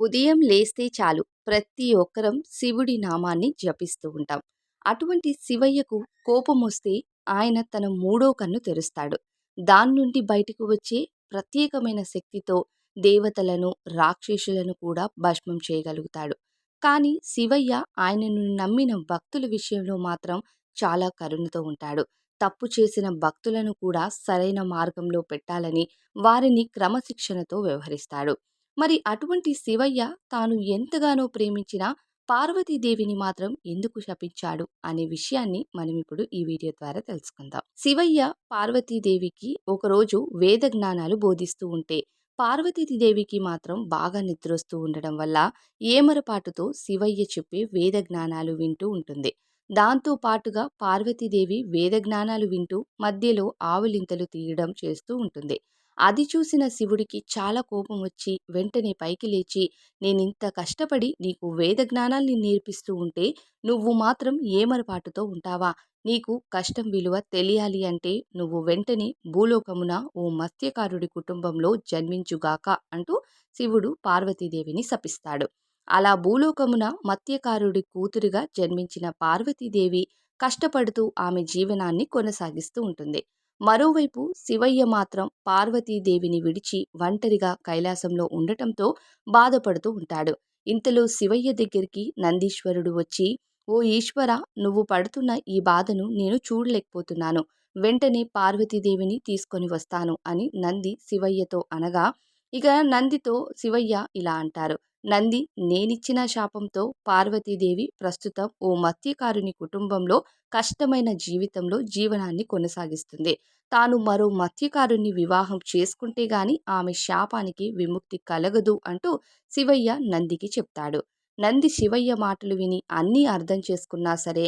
ఉదయం లేస్తే చాలు ప్రతి ఒక్కరం శివుడి నామాన్ని జపిస్తూ ఉంటాం. అటువంటి శివయ్యకు కోపమొస్తే ఆయన తన మూడో కన్ను తెరుస్తాడు. దాని నుండి బయటకు వచ్చే ప్రత్యేకమైన శక్తితో దేవతలను రాక్షసులను కూడా భస్మం చేయగలుగుతాడు. కానీ శివయ్య ఆయనను నమ్మిన భక్తుల విషయంలో మాత్రం చాలా కరుణతో ఉంటాడు. తప్పు చేసిన భక్తులను కూడా సరైన మార్గంలో పెట్టాలని వారిని క్రమశిక్షణతో వ్యవహరిస్తాడు. మరి అటువంటి శివయ్య తాను ఎంతగానో ప్రేమించిన పార్వతీదేవిని మాత్రం ఎందుకు శపించాడు అనే విషయాన్ని మనం ఇప్పుడు ఈ వీడియో ద్వారా తెలుసుకుందాం. శివయ్య పార్వతీదేవికి ఒకరోజు వేద జ్ఞానాలు బోధిస్తూ ఉంటే పార్వతీదేవికి మాత్రం బాగా నిద్రొస్తూ ఉండడం వల్ల ఏమరపాటుతో శివయ్య చెప్పే వేద జ్ఞానాలు వింటూ ఉంటుంది. దాంతో పాటుగా పార్వతీదేవి వేద జ్ఞానాలు వింటూ మధ్యలో ఆవులింతలు తీయడం చేస్తూ ఉంటుంది. అది చూసిన శివుడికి చాలా కోపం వచ్చి వెంటనే పైకి లేచి నేనింత కష్టపడి నీకు వేద జ్ఞానాల్ని నేర్పిస్తూ ఉంటే నువ్వు మాత్రం ఏమరపాటుతో ఉంటావా? నీకు కష్టం విలువ తెలియాలి అంటే నువ్వు వెంటనే భూలోకమున ఓ మత్స్యకారుడి కుటుంబంలో జన్మించుగాక అంటూ శివుడు పార్వతీదేవిని శపిస్తాడు. అలా భూలోకమున మత్స్యకారుడి కూతురుగా జన్మించిన పార్వతీదేవి కష్టపడుతూ ఆమె జీవనాన్ని కొనసాగిస్తూ ఉంటుంది. మరోవైపు శివయ్య మాత్రం పార్వతీదేవిని విడిచి ఒంటరిగా కైలాసంలో ఉండటంతో బాధపడుతూ ఉంటాడు. ఇంతలో శివయ్య దగ్గరికి నందీశ్వరుడు వచ్చి ఓ ఈశ్వర నువ్వు పడుతున్న ఈ బాధను నేను చూడలేకపోతున్నాను. వెంటనే పార్వతీదేవిని తీసుకొని వస్తాను అని నంది శివయ్యతో అనగా ఇక నందితో శివయ్య ఇలా అంటారు. నంది నేనిచ్చిన శాపంతో పార్వతీదేవి ప్రస్తుతం ఓ మత్స్యకారుని కుటుంబంలో కష్టమైన జీవితంలో జీవనాన్ని కొనసాగిస్తుంది. తాను మరో మత్స్యకారుని వివాహం చేసుకుంటే గాని ఆమె శాపానికి విముక్తి కలగదు అంటూ శివయ్య నందికి చెప్తాడు. నంది శివయ్య మాటలు విని అన్నీ అర్థం చేసుకున్నా సరే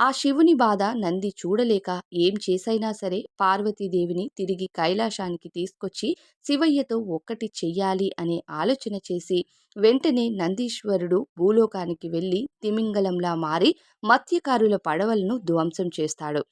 ఆ శివుని బాధ నంది చూడలేక ఏం చేసైనా సరే పార్వతీదేవిని తిరిగి కైలాసానికి తీసుకొచ్చి శివయ్యతో ఒక్కటి చెయ్యాలి అనే ఆలోచన చేసి వెంటనే నందీశ్వరుడు భూలోకానికి వెళ్ళి తిమింగలంలా మారి మత్స్యకారుల పడవలను ధ్వంసం చేస్తాడు.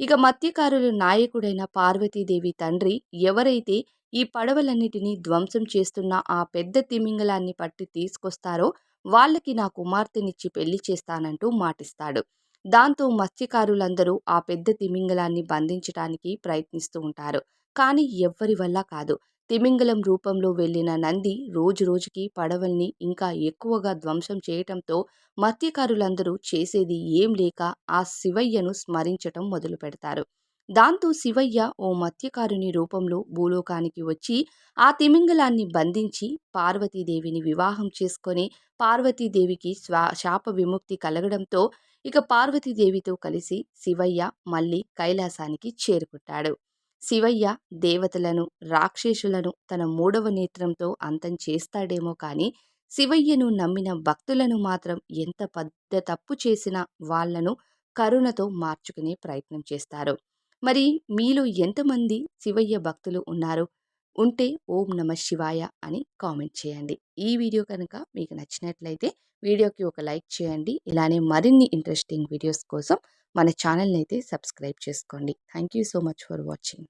ఇక మత్స్యకారుల నాయకుడైన పార్వతీదేవి తండ్రి ఎవరైతే ఈ పడవలన్నిటినీ ధ్వంసం చేస్తున్న ఆ పెద్ద తిమింగలాన్ని పట్టి తీసుకొస్తారో వాళ్ళకి నా కుమార్తెనిచ్చి పెళ్ళి చేస్తానంటూ మాటిస్తాడు. దాంతో మత్స్యకారులందరూ ఆ పెద్ద తిమింగలాన్ని బంధించడానికి ప్రయత్నిస్తూ ఉంటారు. కానీ ఎవ్వరి వల్ల కాదు. తిమింగలం రూపంలో వెళ్ళిన నంది రోజు రోజుకి పడవల్ని ఇంకా ఎక్కువగా ధ్వంసం చేయటంతో మత్స్యకారులందరూ చేసేది ఏం లేక ఆ శివయ్యను స్మరించటం మొదలు పెడతారు దాంతో శివయ్య ఓ మత్స్యకారుని రూపంలో భూలోకానికి వచ్చి ఆ తిమింగలాన్ని బంధించి పార్వతీదేవిని వివాహం చేసుకొని పార్వతీదేవికి స్వా శాప విముక్తి కలగడంతో ఇక పార్వతీదేవితో కలిసి శివయ్య మళ్ళీ కైలాసానికి చేరుకుంటాడు. శివయ్య దేవతలను రాక్షసులను తన మూడవ నేత్రంతో అంతం చేస్తాడేమో కానీ శివయ్యను నమ్మిన భక్తులను మాత్రం ఎంత పెద్ద తప్పు చేసినా వాళ్ళను కరుణతో మార్చుకునే ప్రయత్నం చేస్తారు. మరి మీలో ఎంతమంది శివయ్య భక్తులు ఉన్నారు? ఉంటే ఓం నమ శివాయ అని కామెంట్ చేయండి. ఈ వీడియో కనుక మీకు నచ్చినట్లయితే వీడియోకి ఒక లైక్ చేయండి. ఇలానే మరిన్ని ఇంట్రెస్టింగ్ వీడియోస్ కోసం మన ఛానల్ని అయితే సబ్స్క్రైబ్ చేసుకోండి. Thank you so much for watching.